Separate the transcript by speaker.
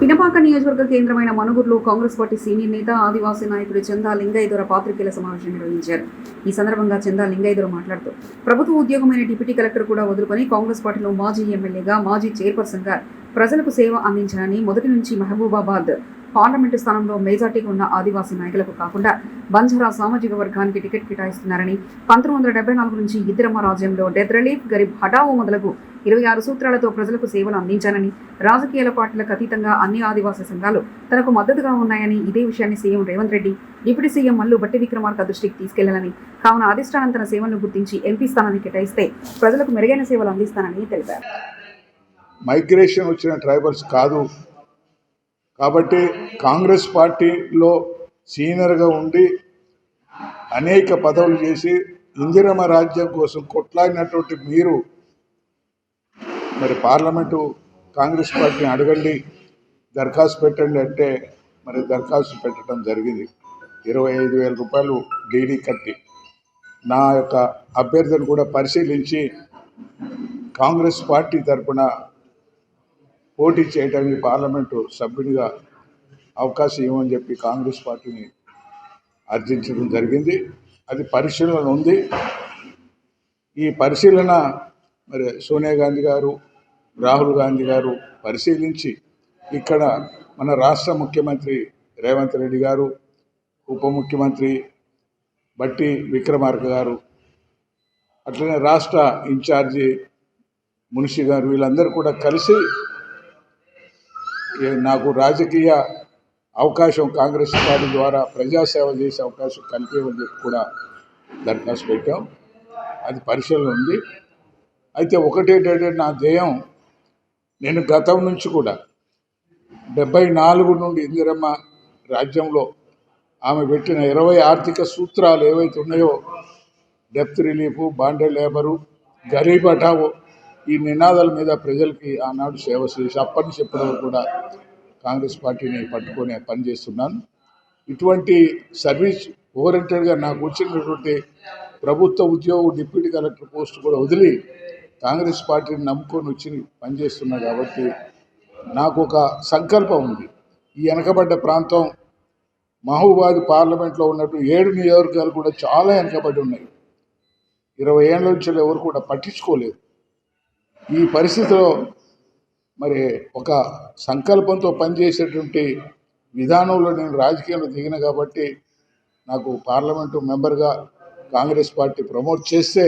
Speaker 1: పినపాక నియోజకవర్గ కేంద్రమైన మనుగురులో Congress party senior నేత ఆదివాసీ నాయకుడు చందా లింగయ్యదొర పాత్రికేయుల సమావేశం నిర్వహించారు. ఈ సందర్భంగా చందా లింగయ్యదొర మాట్లాడుతూ ప్రభుత్వ ఉద్యోగమైన డిప్యూటీ కలెక్టర్ కూడా వదులుకొని కాంగ్రెస్ పార్టీలో మాజీ ఎమ్మెల్యేగా మాజీ చైర్పర్సన్గా ప్రజలకు సేవ అందించాలని మొదటి నుంచి మహబూబాబాద్ పార్లమెంటు స్థానంలో మెజార్టీగా ఉన్న ఆదివాసీ నాయకులకు కాకుండా బంజారా సామాజిక వర్గానికి టికెట్ కేటాయిస్తున్నారని పంతొమ్మిది వందల డెబ్బై నాలుగు నుంచి ఇద్దరమ్మ రాజ్యంలో డెత్ రిలీఫ్ గరీబ్ హఠావో మొదలగు ఇరవై ఆరు సూత్రాలతో ప్రజలకు సేవలు అందించానని రాజకీయాల పార్టీలకు అతీతంగా అన్ని ఆదివాసీ సంఘాలు తనకు మద్దతుగా ఉన్నాయని ఇదే విషయాన్ని CM Revanth Reddy deputy CM Mallu Bhatti Vikramarka దృష్టికి తీసుకెళ్ళాలని కావున అధిష్టానం తన సేవలను గుర్తించి ఎంపీ స్థానాన్ని కేటాయిస్తే ప్రజలకు మెరుగైన సేవలు అందిస్తానని తెలిపారు.
Speaker 2: మైగ్రేషన్ వచ్చిన ట్రైబల్స్ కాదు. కాబట్టి కాంగ్రెస్ పార్టీలో సీనియర్గా ఉండి అనేక పదవులు చేసి ఇందిరమ రాజ్యం కోసం కొట్లాడినటువంటి మీరు మరి పార్లమెంటు కాంగ్రెస్ పార్టీని అడగండి దరఖాస్తు పెట్టండి అంటే మరి దరఖాస్తు పెట్టడం జరిగింది. ఇరవై ఐదు వేల రూపాయలు డీడీ కట్టి నా యొక్క అభ్యర్థిని కూడా పరిశీలించి కాంగ్రెస్ పార్టీ తరఫున పోటీ చేయడానికి పార్లమెంటు సభ్యునిగా అవకాశం ఇవ్వమని చెప్పి కాంగ్రెస్ పార్టీని అర్జించడం జరిగింది. అది పరిశీలన ఉంది. ఈ పరిశీలన మరి సోనియా గాంధీ గారు రాహుల్ గాంధీ గారు పరిశీలించి ఇక్కడ మన రాష్ట్ర ముఖ్యమంత్రి రేవంత్ రెడ్డి గారు ఉప ముఖ్యమంత్రి బట్టి విక్రమార్క గారు అట్లనే రాష్ట్ర ఇన్ఛార్జి మునిషి గారు వీళ్ళందరూ కూడా కలిసి నాకు రాజకీయ అవకాశం కాంగ్రెస్ పార్టీ ద్వారా ప్రజాసేవ చేసే అవకాశం కల్పించమని చెప్పి కూడా దరఖాస్తు పెట్టాం. అది పరిశీలన ఉంది. అయితే ఒకటేటంటే నా ధ్యేయం నేను గతం నుంచి కూడా డెబ్బై నాలుగు నుండి ఇందిరమ్మ రాజ్యంలో ఆమె పెట్టిన ఇరవై ఆర్థిక సూత్రాలు ఏవైతే ఉన్నాయో డెప్త్ రిలీఫ్ బాండే లేబరు గరీబ్ హఠావో ఈ నినాదాల మీద ప్రజలకి ఆనాడు సేవ చేసి అప్పటి నుంచి కూడా కాంగ్రెస్ పార్టీని పట్టుకొని పనిచేస్తున్నాను ఇటువంటి సర్వీస్ ఓరియంటెడ్గా నాకు వచ్చినటువంటి ప్రభుత్వ ఉద్యోగం డిప్యూటీ కలెక్టర్ పోస్ట్ కూడా వదిలి కాంగ్రెస్ పార్టీని నమ్ముకొని వచ్చి పనిచేస్తున్నా కాబట్టి నాకు ఒక సంకల్పం ఉంది. ఈ వెనకబడ్డ ప్రాంతం మహబూబాద్ పార్లమెంట్లో ఉన్నట్టు ఏడు నియోజకవర్గాలు కూడా చాలా వెనకబడి ఉన్నాయి. ఇరవై ఏళ్ళ నుంచి ఎవరు కూడా పట్టించుకోలేదు. ఈ పరిస్థితిలో మరి ఒక సంకల్పంతో పనిచేసేటువంటి విధానంలో నేను రాజకీయంలో దిగిన కాబట్టి నాకు పార్లమెంటు మెంబర్గా కాంగ్రెస్ పార్టీ ప్రమోట్ చేస్తే